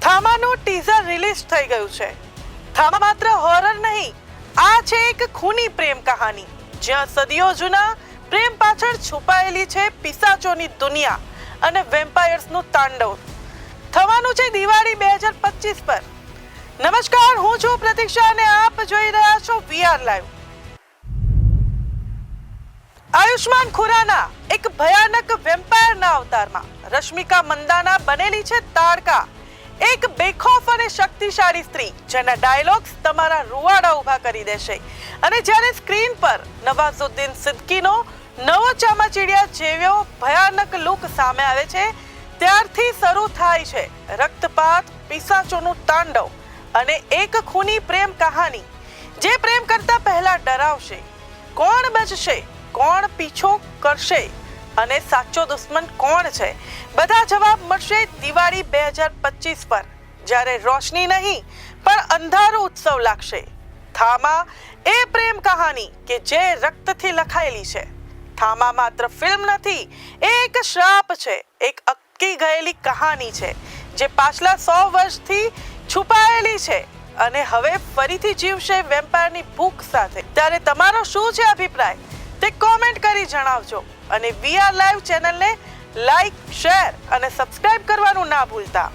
થામાનું teaser release થઈ ગયું છે. થામા માત્ર હોરર નહીં, આ છે એક ખૂની પ્રેમ કહાની, જ્યાં સદીઓ જૂના પ્રેમ પાછળ છુપાયેલી છે પિસાચોની દુનિયા અને વેમ્પાયર્સનું તાંડવ. થવાનું છે દિવાળી બે હજાર પચીસ પર. નમસ્કાર, હું છું પ્રતીક્ષા અને આપ જોઈ રહ્યા છો વીઆર લાઈવ આયુષ્માન ખુરાના એક ભયાનક વેમ્પાયરના અવતારમાં રશ્મિકા મંદાના બનેલી છે તાડકા. એક બેખોફ અને શક્તિશાળી સ્ત્રી, જેના ડાયલોગ્સ તમારા રૂવાડા ઊભા કરી દેશે. અને જ્યારે સ્ક્રીન પર નવાઝુદ્દીન સિદ્દીકીનો નવો ચામાચીડિયા જેવો ભયાનક લુક સામે આવે છે, ત્યારથી શરૂ થાય છે રક્તપાત, પિસાચોનું તાંડવ અને એક ખૂની પ્રેમ કહાની, જે પ્રેમ કરતા પહેલા ડરાવશે. કોણ બચશે? કોણ પીછો કરશે? અને સાચો દુશ્મન કોણ છે? બધા જવાબ મળશે દિવાળી બે હજાર પચીસ પર. જ્યારે રોશની નહીં, પણ અંધારું ઉત્સવ લાગશે. થામા, એ પ્રેમ કહાની કે જે રક્તથી લખાયેલી છે. થામા માત્ર ફિલ્મ નથી એક શ્રાપ છે. એક અટકી ગયેલી કહાની છે, જે પાછલા સો વર્ષથી છુપાયેલી છે અને હવે ફરીથી જીવશે વેમ્પાયરની ભૂખ સાથે. ત્યારે તમારો શું છે અભિપ્રાય? તે કોમેન્ટ કરી જણાવજો. અને વી આર લાઈવ ચેનલને લાઈક શેર અને સબસ્ક્રાઇબ કરવાનું ના ભૂલતા.